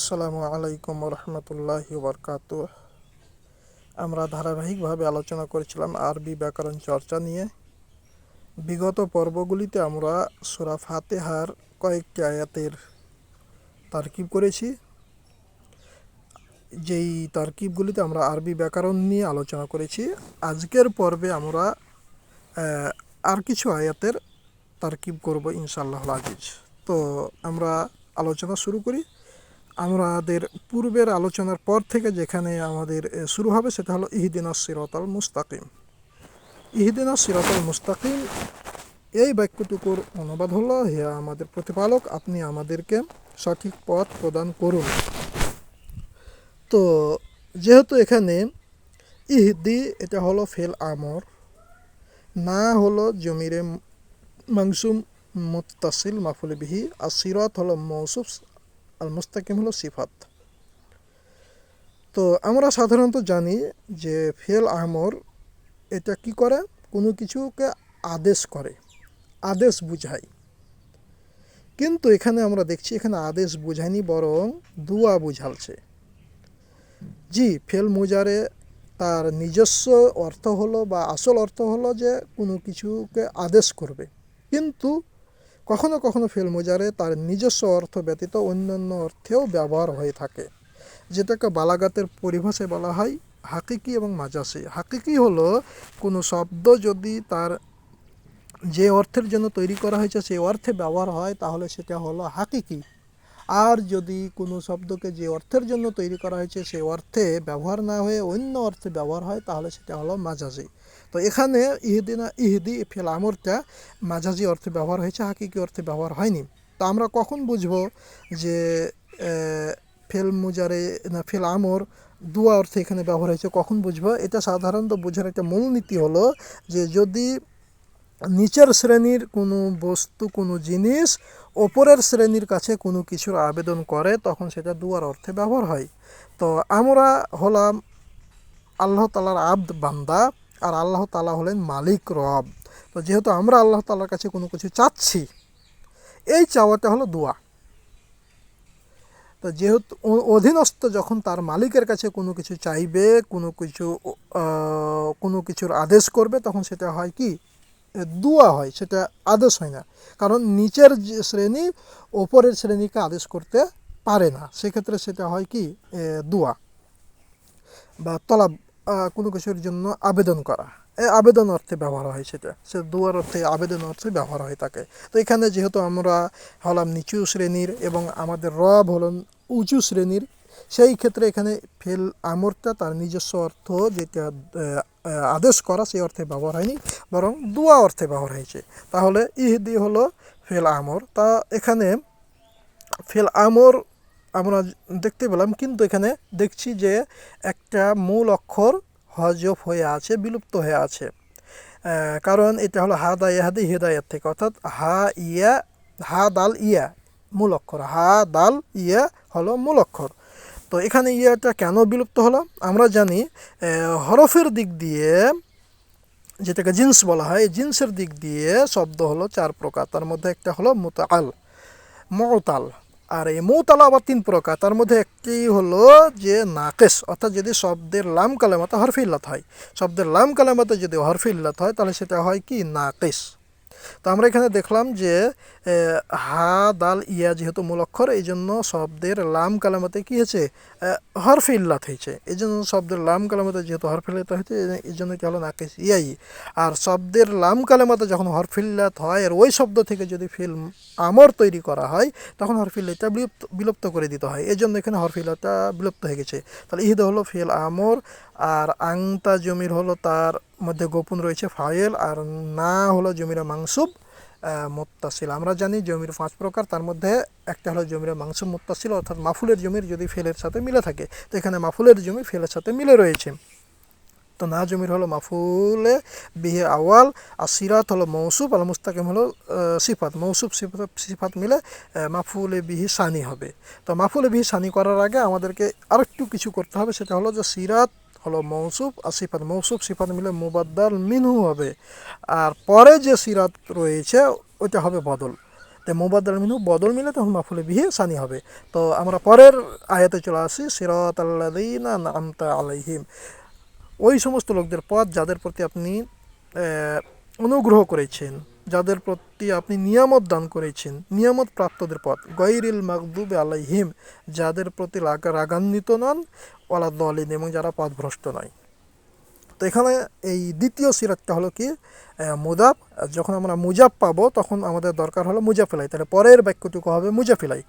আসসালামু আলাইকুম রহমতুল্লাহ বরকাত আমরা ধারাবাহিকভাবে আলোচনা করেছিলাম আরবি ব্যাকরণ চর্চা নিয়ে। বিগত পর্বগুলিতে আমরা সুরা ফাতেহার কয়েকটি আয়াতের তারকিব করেছি। যেই তারকিবগুলিতে আমরা আরবি ব্যাকরণ নিয়ে আলোচনা করেছি, আজকের পর্বে আমরা আর কিছু আয়াতের তারকিব করব ইনশাআল্লাহ আজিজ। তো আমরা আলোচনা শুরু করি। আমাদের পূর্বের আলোচনার পর থেকে যেখানে আমাদের শুরু হবে সেটা হলো ইহদিনা সিরতাল মুস্তাকিম। ইহদিনা সিরতাল মুস্তাকিম এই বাক্যটুকুর অনুবাদ হলো, হে আমাদের প্রতিপালক, আপনি আমাদেরকে সঠিক পথ প্রদান করুন। তো যেহেতু এখানে ইহদি, এটা হলো ফেল আমর, না হলো জমিরে মাংসুম মুত্তাসিল মাফুল বিহি, আর সিরত হলো মৌসুফ আল মুস্তাকিম হলো সিফাত। তো আমরা সাধারণত জানি যে ফেল আমর এটা কি করে? কোনো কিছুকে আদেশ করে, আদেশ বুঝায়। কিন্তু এখানে আমরা দেখছি এখানে আদেশ বুঝায়নি, বরং দুয়া বুঝালছে। জি, ফেল মুজারে তার নিজস্ব অর্থ হলো বা আসল অর্থ হলো যে কোনো কিছুকে আদেশ করবে। কিন্তু কখনো কখনো ফেল মোজারে তার নিজস্ব অর্থ ব্যতীত অন্যান্য অর্থেও ব্যবহার হয়ে থাকে। যেটাকে বালাগাতের পরিভাষায় বলা হয় হাকিকি এবং মাজাসি। হাকিকি হলো কোনো শব্দ যদি তার যে অর্থের জন্য তৈরি করা হয়েছে সেই অর্থে ব্যবহার হয়, তাহলে সেটা হলো হাকিকি। আর যদি কোনো শব্দকে যে অর্থের জন্য তৈরি করা হয়েছে সেই অর্থে ব্যবহার না হয়ে অন্য অর্থে ব্যবহার হয়, তাহলে সেটা হলো মাজাজি তো এখানে ইহদিনা, ইহদি ফেল আমরটা মাজাজি অর্থে ব্যবহার হয়েছে, হাকিকি অর্থে ব্যবহার হয়নি। তো আমরা কখন বুঝব যে ফেল মুজারে, না, ফেল আমর দুয়া অর্থে এখানে ব্যবহার হয়েছে, কখন বুঝব? এটা সাধারণত বোঝার একটা মূলনীতি হলো যে যদি নিচের শ্রেণির কোনো বস্তু, কোনো জিনিস ওপরের শ্রেণির কাছে কোনো কিছুর আবেদন করে, তখন সেটা দুয়ার অর্থে ব্যবহার হয়। তো আমরা হলাম আল্লাহ তালার আব্দ বান্দা আর আল্লাহ তালা হলেন মালিক রব। তো যেহেতু আমরা আল্লাহ তালার কাছে কোনো কিছু চাচ্ছি, এই চাওয়াটা হলো দোয়া। তো যেহেতু অধীনস্থ যখন তার মালিকের কাছে কোনো কিছু চাইবে, কোনো কিছু কোনো কিছুর আদেশ করবে, তখন সেটা হয় কি? দুয়া হয়, সেটা আদেশ হয় না। কারণ নিচের শ্রেণি, ওপরের শ্রেণীকে আদেশ করতে পারে না। সেক্ষেত্রে সেটা হয় কি? দুয়া বা তলাব কোনো কিছুর জন্য আবেদন করা। আবেদন অর্থে ব্যবহার হয় সেটা। সে দুয়ার অর্থে আবেদন অর্থে ব্যবহার হয়ে থাকে তো এখানে যেহেতু আমরা হলাম নিচু শ্রেণির এবং আমাদের রব হলেন উঁচু শ্রেণির সেই ক্ষেত্রে এখানে ফেল আমরটা তার নিজস্ব অর্থ যেটা আদেশ করা সেই অর্থে ব্যবহার হয়নি, বরং দুয়া অর্থে ব্যবহার হয়েছে। তাহলে ইহদি হলো ফেল আমর। তা এখানে ফেল আমর আমরা দেখতে পেলাম, কিন্তু এখানে দেখছি যে একটা মূল অক্ষর হজফ হয়ে আছে, বিলুপ্ত হয়ে আছে। কারণ এটা হলো হা দা ইহাদি হেদায়াত থেকে, অর্থাৎ হা ইয়া, হা দাল ইয়া, মূল অক্ষর। হা দাল ইয়া হলো মূল অক্ষর। তো এখানে ইয়াটা কেন বিলুপ্ত হলো? আমরা জানি হরফের দিক দিয়ে যেটাকে জিন্স বলা হয়, এই জিন্সের দিক দিয়ে শব্দ হলো চার প্রকার। তার মধ্যে একটা হলো মোতাল মতাল। আর এই মৌতাল আবার তিন প্রকার। তার মধ্যে একটি হলো যে নাকেশ, অর্থাৎ যদি শব্দের লাম কালামাতে হরফে ইল্লাত হয়। শব্দের লাম কালামাতে যদি হরফে ইল্লাত হয়, তাহলে সেটা হয় কি? নাকেশ। তো আমরা এখানে দেখলাম যে হা, দাল, ইয়া যেহেতু মূল অক্ষর এই জন্য শব্দের লাম কালামাতে কি হয়েছে? হরফে ইল্লাত হয়েছে। এই জন্য শব্দের লাম কালামাতে যেহেতু হরফে ইল্লাত হয়েছে এই- জন্য কি হলো? নাকেশ, ইয়াই। আর শব্দের লাম কালামাতে যখন হরফিল্লাত হয়, আর ওই শব্দ থেকে যদি ফিল আমর তৈরি করা হয়, তখন হরফিল্লাটা বিলুপ্ত বিলুপ্ত করে দিতে হয়। এই জন্য এখানে হরফিল্লাটা বিলুপ্ত হয়ে গেছে। তাহলে ইহিদ হলো ফিল আমর, আর আংতা জমির হলো তার মধ্যে গোপন রয়েছে ফায়েল, আর না হলো জমিরা মাংসুব। মুত্তাসিল। আমরা জানি জমির পাঁচ প্রকার, তার মধ্যে একটা হলো জমির মাংসুব মুত্তাসিল, অর্থাৎ মাফুলের জমির যদি ফেলের সাথে মিলে থাকে, তো এখানে মাফুলের জমি ফেলের সাথে মিলে রয়েছে। তো না জমির হলো মাফুলে বিহে আওয়াল, আর সিরাত হলো মৌসুফ আল মুস্তাকিম হলো সিফাত। মৌসুফ সিফাত সিফাত মিলে মাফুলে বিহি সানি হবে। তো মাফুলে বিহি সানি করার আগে আমাদেরকে আরেকটু কিছু করতে হবে, সেটা হলো যে সিরাত হলো মৌসুফ আর সিফাত, মৌসুফ, সিফাত মিলে মুবাদ্দাল মিনহু হবে। আর পরে যে সিরাত রয়েছে, ওইটা হবে বদল। তো মোবাদ্দাল মিনহু, বদল মিলে তখন মাফুলে বিহে সানি হবে। তো আমরা পরের আয়াতে চলে আসি সিরাত আল্লাদিনা নামতা আলাইহিম। ওই সমস্ত লোকদের পথ যাদের প্রতি আপনি অনুগ্রহ করেছেন। যাদের প্রতি আপনি নিয়ামত দান করেছেন, নিয়ামত প্রাপ্তদের পথ। গৈরিল মাকদুবে আলাইহিম, যাদের প্রতি রাগান্বিত নন ওলা দলিন, এবং যারা পথভ্রষ্ট নয়। তো এখানে এই দ্বিতীয় সিরাতটা হলো কি? মুজাব যখন আমরা মুজাব পাবো, তখন আমাদের দরকার হলো মুজাফিলাই। তাহলে পরের বাক্যটুকু হবে মুজাফিলাই।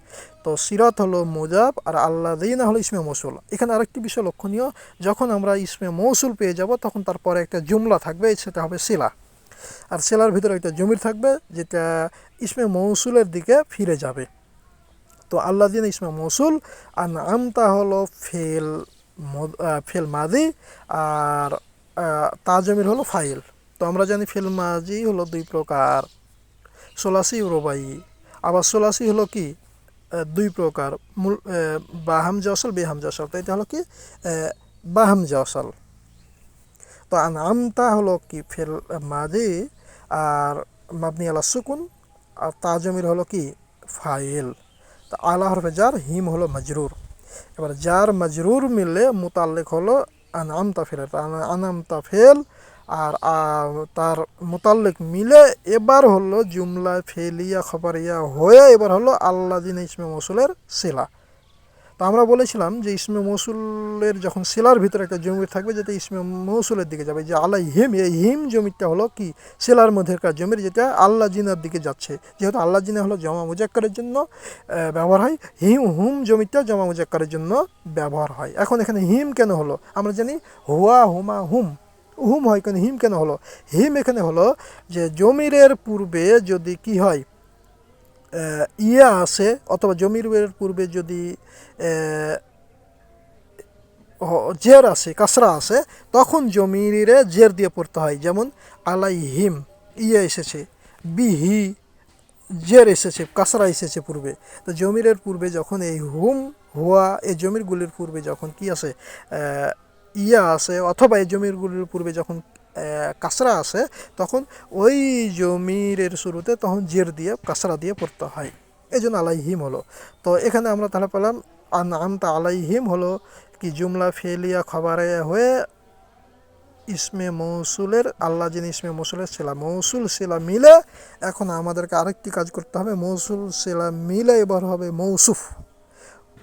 তো সিরাত হলো মুজাব আর আল্লাহ দিনা হলো ইসমে মৌসুল। এখানে আরেকটি বিষয় লক্ষণীয়, যখন আমরা ইসমে মৌসুল পেয়ে যাব, তখন তারপরে একটা জুমলা থাকবে, সেটা হবে শিলা আর সেলার ভিতরে একটা জমির থাকবে, যেটা ইসমে মৌসুলের দিকে ফিরে যাবে। তো আল্লাহ দিন ইসমে মৌসুল আর নামটা হলো ফেল ফেল মাদি, আর তা জমির হলো ফাইল। তো আমরা জানি ফেল মাজি হলো দুই প্রকার, সোলাসি রোবাই। আবার সোলাসি হলো কি? দুই প্রকার, মূল বাহাম জসল বেহাম জসল তো এটা হলো কি? বাহাম জসল তো আনামটা হলো কি ফেল মাজি আর মাবনি আলা সুকুন, আর তাজমির হলো কি ফাইল তো আলা হরফে যার, হিম হলো মজরুর। এবার যার মজরুর মিললে মুতাল্লিক হলো আনামতা ফেল। আনামতা ফেল আর তার মুতাল্লিক মিলে এবার হলো জুমলা ফেলিয়া খবরিয়া হয়ে এবার হলো আল্লাহ দিন ইসমে মসুলের শিলা। তো আমরা বলেছিলাম যে ইসমে মৌসুলের যখন শিলার ভিতরে একটা জমি থাকবে, যেটা ইসমে মৌসুলের দিকে যাবে, যে আল্লাহ হিম এই হিম জমিটা হলো কি? শিলার মধ্যেকার জমির যেটা আল্লাহ জিনার দিকে যাচ্ছে। যেহেতু আল্লাহ জিনা হলো জমা মুজাক্কারের জন্য ব্যবহার হয়, হিম, হুম জমিটা জমা মুজাক্কারের জন্য ব্যবহার হয়। এখন এখানে হিম কেন হলো? আমরা জানি হুয়া, হুমা, হুম। হুম হয় কেন হিম কেন হলো? হিম এখানে হলো যে জমিরের পূর্বে যদি কি হয় ইয়া আসে অথবা জমির পূর্বে যদি জের আসে কাসরা আসে তখন জমিরে জের দিয়ে পড়তে হয়। যেমন আলাই হিম ইয়া এসেছে বিহি জের এসেছে কাসরা এসেছে পূর্বে। তো জমিরের পূর্বে যখন এই হুম হুয়া এই জমিরগুলির পূর্বে যখন কি আহ, ইয়া আসে অথবা এই জমিরগুলির পূর্বে যখন কাসরা আসে তখন ওই জমিরের শুরুতে তখন জের দিয়ে কাসরা দিয়ে পড়তে হয়। এই জন্য আলাইহিম হলো। তো এখানে আমরা তাহলে পেলাম আনআমতা আলাইহিম হলো কি জুমলা ফেলিয়া খবরে হয়ে ইসমে মৌসুলের, আল্লাহ যিনি ইসমে মৌসুলের শিলা, মৌসুল শিলা মিলে এখন আমাদেরকে আরেকটি কাজ করতে হবে, মৌসুল শিলা মিলে এবার হবে মৌসুফ।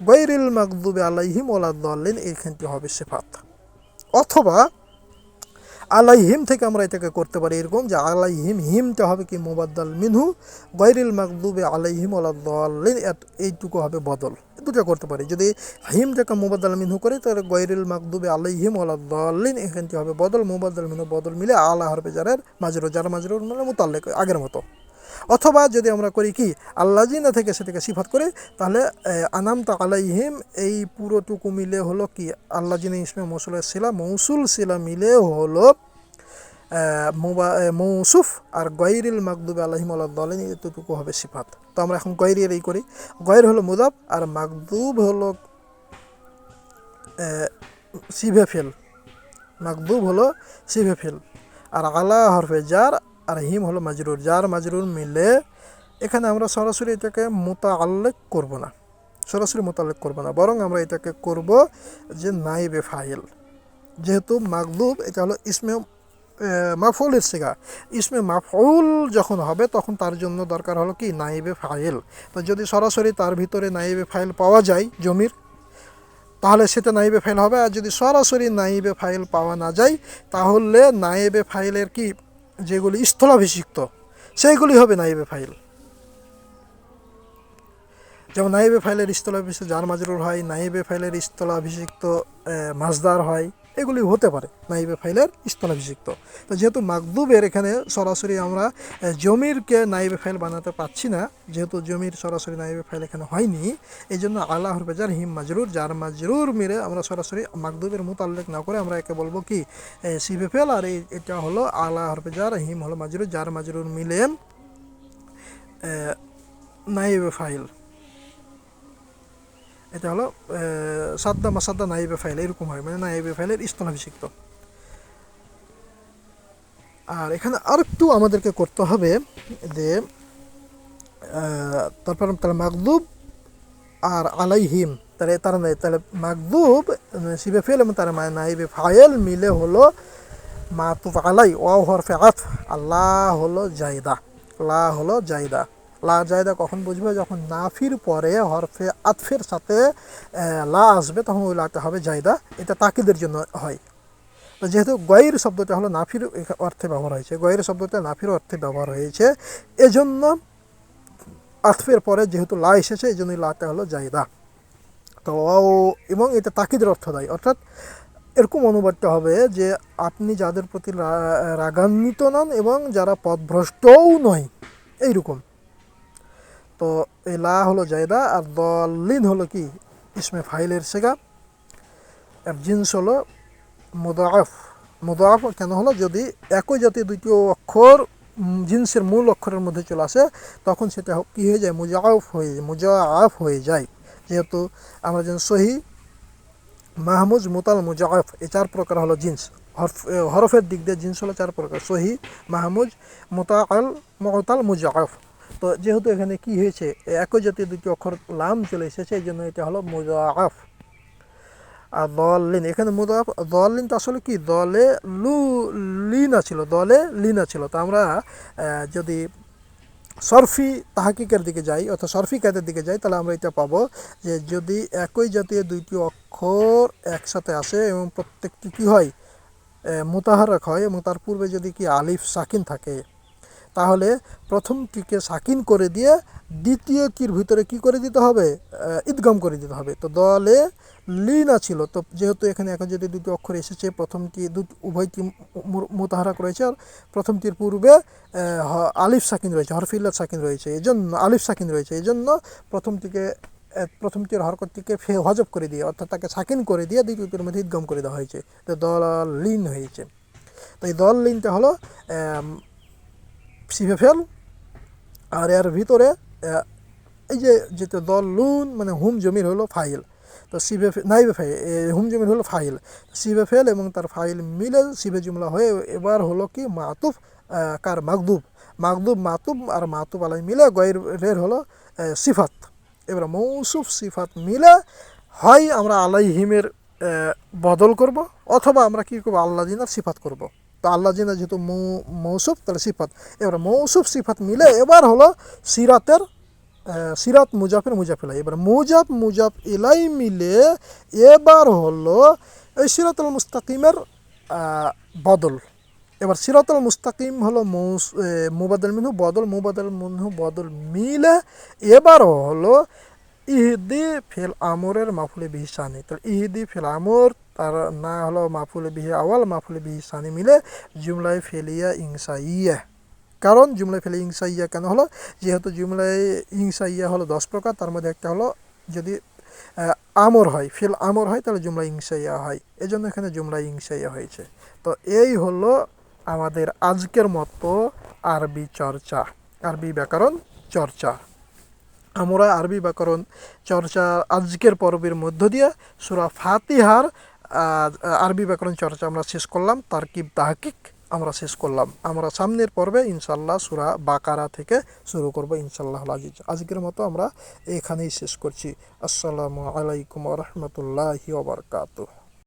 গৈরিল মাকদুবে আলাইহিম ওলা ওলাদ্দিন এইখানটি হবে সেফাত। অথবা আলাইহিম থেকে আমরা এটাকে করতে পারি এরকম যে আলাইহিম হিমটা হবে কি মোবাদ্দাল মিনহু গৈরিল মাকদুবে আলাইহিম ওলাদ্দিন এইটুকু হবে বদল। দুটো করতে পারি। যদি হিমটাকে মোবাদ্দাল মিনহু করে, তাহলে গৈরিল মাকদুবে আলাইহিম আলাদিন এখানটি হবে বদল, মোবাদ্দাল মিনহু বদল মিলে আলা হরবে যারের মাজরু যার মাজরুর মানে মোতাল্লেক, আগের মতো। অথবা যদি আমরা করি কি আল্লাহ জিনা থেকে সেটাকে সিফাত করে তাহলে আনামতা আলাইহিম এই পুরোটুকু মিলে হলো কি আল্লাহ জিনা ইসমে মৌসুলের শিলা মৌসুল শিলা মিলে হলো মৌসুফ আর গৈরিল মাকদুব আলহিম আল্লাহ দলেন এতটুকু হবে সিফাত। তো আমরা এখন গৈরির এই করি। গৈর হলো মুদাব আর মাকদুব হলো আহ, সিভে ফেল। মাকদুব হলো সিভে ফেল। আর আলা হরফে যার আর হিম হলো মাজরুর, যার মাজরুর মিলে এখানে আমরা সরাসরি এটাকে মোতা আল্লেক করব না। সরাসরি মোতালেক করব না, বরং আমরা এটাকে করব যে নাইবে ফাইল। যেহেতু মাকদুব এটা হলো ইসমে মাফউলের শেখা ইসমে মাফউল যখন হবে, তখন তার জন্য দরকার হলো কি? নাইবে ফাইল। তো যদি সরাসরি তার ভিতরে নাইবে ফাইল পাওয়া যায় জমির, তাহলে সেটা নাইবে ফাইল হবে। আর যদি সরাসরি নাইবে ফাইল পাওয়া না যায়, তাহলে নাইবে ফাইলের কি? যেগুলি স্থলাভিষিক্ত, সেইগুলি হবে নাইবে ফাইল। যেমন নাইবে ফাইলের স্থলাভিষিক্ত, যার মাজরুর হয়, নাইবে ফাইলের স্থলাভিষিক্ত মাজদার হয়। এগুলি হতে পারে, নাইবে ফাইলের স্থলাভিষিক্ত। তো যেহেতু মাকদুবের এখানে সরাসরি আমরা জমিরকে নাইবে ফাইল বানাতে পারছি না, যেহেতু জমির সরাসরি নাইবে ফাইল এখানে হয়নি এই জন্য আল্লাহ বেজার হিম মাজরুর, যার মাজরুর মেরে আমরা সরাসরি মাকদুবের মোতাল্লেক না করে আমরা একে বলব কি সিভে ফেল, আর এটা হলো আল্লাহ বেজার হিম হলো মাজরুর, যার মাজরুর মিলে নাইবে ফাইল। এটা হলো সাদ্দা মাসাদ্দা নাইবে ফাইল, এরকম হয় মানে নাইবে ফাইলের স্থলাভিষিক্ত আর এখানে আরেকটু আমাদেরকে করতে হবে যে তারপর তাহলে মাকদুব আর আলাইহিম, তাহলে তার নাই তাহলে মাকদুব শিবে ফেল এবং তার মানে নাইবে ফায়েল মিলে হলো মাতুফ আলাই ও হরফে আফ আল্লাহ হলো জায়দা লা হলো জায়দা। লা জায়দা কখন বুঝবে? যখন নাফির পরে হরফে আতফের সাথে লা আসবে, তখন ওই লাটা হবে জায়দা। এটা তাকিদের জন্য হয়। তো যেহেতু গয়ের শব্দটা হলো নাফির অর্থে ব্যবহার হয়েছে, গয়ের শব্দটা নাফির অর্থে ব্যবহার হয়েছে, এজন্য আতফের পরে যেহেতু লা এসেছে এই জন্যই লাটা হলো জায়দা। তো, এবং এটা তাকিদের অর্থ দেয় অর্থাৎ এরকম অনুবাদটা হবে যে, আপনি যাদের প্রতি রাগান্বিত নন এবং যারা পথভ্রষ্টও নয়, এইরকম। তো এই লা হলো জায়দা আর দলিন হলো কি? ইসমে ফাইলের সেগা আর জিন্স হলো মুদাফ। মুদাফ কেন হলো? যদি একই জাতীয় দুইটি অক্ষর জিন্সের মূল অক্ষরের মধ্যে চলে আসে, তখন সেটা কী হয়ে যায়? মুজাফ হয়ে যায়, মুজাফ হয়ে যায়। যেহেতু আমরা যেন সহি, মাহমুজ, মুতাল, মুজাফ এই চার প্রকার হলো জিন্স। হরফ হরফের দিক দিয়ে জিন্স হলো চার প্রকার। সহি, মাহমুজ, মুতাল, মতাল, মুজাফ। তো যেহেতু এখানে কি হয়েছে, একই জাতীয় দুটি অক্ষর লাম চলে এসেছে, এই জন্য এটা হলো মুজাফ আর দলিন এখানে মুদাফ দলিন তো আসলে কি? দলে লু, লিনা ছিল, দলে লিনা ছিল। তো আমরা যদি সরফি তাহাকিকের দিকে যাই, অর্থাৎ সরফি কায়দের দিকে যাই, তাহলে আমরা এটা পাবো যে যদি একই জাতীয় দুইটি অক্ষর একসাথে আসে এবং প্রত্যেকটি কি হয়? মোতাহারক হয়, এবং তার পূর্বে যদি কি আলিফ সাকিন থাকে তাহলে প্রথমটিকে সাকিন করে দিয়ে দ্বিতীয়টির ভিতরে কি করে দিতে হবে? ঈদগাম করে দিতে হবে। তো দলে লিনা ছিল। তো যেহেতু এখানে এখন যদি দুটি অক্ষর এসেছে প্রথমটি দুটি উভয়টি মোতাহারাক রয়েছে আর প্রথমটির পূর্বে আলিফ সাকিন রয়েছে, হরফিল্লাত সাকিন রয়েছে। এই জন্য আলিফ সাকিন রয়েছে। এই জন্য প্রথমটিকে প্রথমটির হরকতটিকে ফে, হজব করে দিয়ে, অর্থাৎ তাকে সাকিন করে দিয়ে দ্বিতীয়টির মধ্যে ঈদগাম করে দেওয়া হয়েছে। তো দল লিন হয়েছে। তো এই দল লিনটা হলো আম, সিভে ফেল আর এর ভিতরে এই যে দল লুন মানে হুম জমির হলো ফাইল তো সিবে নাইবে ফাইল হুম জমির হলো ফাইল সিবে ফেল এবং তার ফাইল মিলে সিবে জুমলা হয়ে এবার হলো কি মাতুফ কার মাকদুব মাকদুব মাতুব আর মাতুব আলাই মিলে গয়ের হলো সিফাত এবার মৌসুফ সিফাত মিলে হয় আমরা আলাইহিমের বদল করব অথবা আমরা কী করব আল্লাহ জিনার সিফাত করব তো আল্লাহ জিনা যেহেতু মৌ- মৌসুফ, তাহলে সিফাত। এবার মৌসুফ, সিফাত মিলে এবার হলো সিরাতের সিরাত মুজাফের মুজাফিলাই এবার মুজাফ মুজাফ ইলাই মিলে এবার হলো এই সিরাতুল মুস্তাকিমের বদল। এবার সিরাতুল মুস্তাকিম হলো মৌস মুবাদল মিনহু বদল মুবাদল মিনহু বদল মিলে এবার হলো ইহদি ফেল আমরের মাফুলে বিহি সানি তো ইহদি ফেল আমর তার না হলো মাফুলে বিহি আওয়াল, মাফুলে বিহি সানি মিলে জুমলায় ফেলিয়া ইংসা ইংসাইয়া। কারণ জুমলায় ফেলে ইংসাইয়া কেন হলো? যেহেতু জুমলায় ইংসাইয়া হলো দশ প্রকার, তার মধ্যে একটা হলো যদি আমর হয়, ফিল আমর হয়, তাহলে জুমলা ইংসাইয়া হয়। এই জন্য এখানে জুমলা ইংসাইয়া হয়েছে। তো এই হলো আমাদের আজকের মতো আরবি চর্চা, আরবি ব্যাকরণ চর্চা। আমরা আরবি ব্যাকরণ চর্চা আজকের পর্বের মধ্য দিয়ে সুরা ফাতিহার আরবি ব্যাকরণ চর্চা আমরা শেষ করলাম, তারকিব তাহকিক আমরা শেষ করলাম। আমরা সামনের পর্বে ইনশাল্লাহ সুরা বাকারা থেকে শুরু করব ইনশাল্লাহ আজিজ। আজকের মতো আমরা এখানেই শেষ করছি। আসসালামু আলাইকুম রহমতুল্লাহি ওবরকাতুহ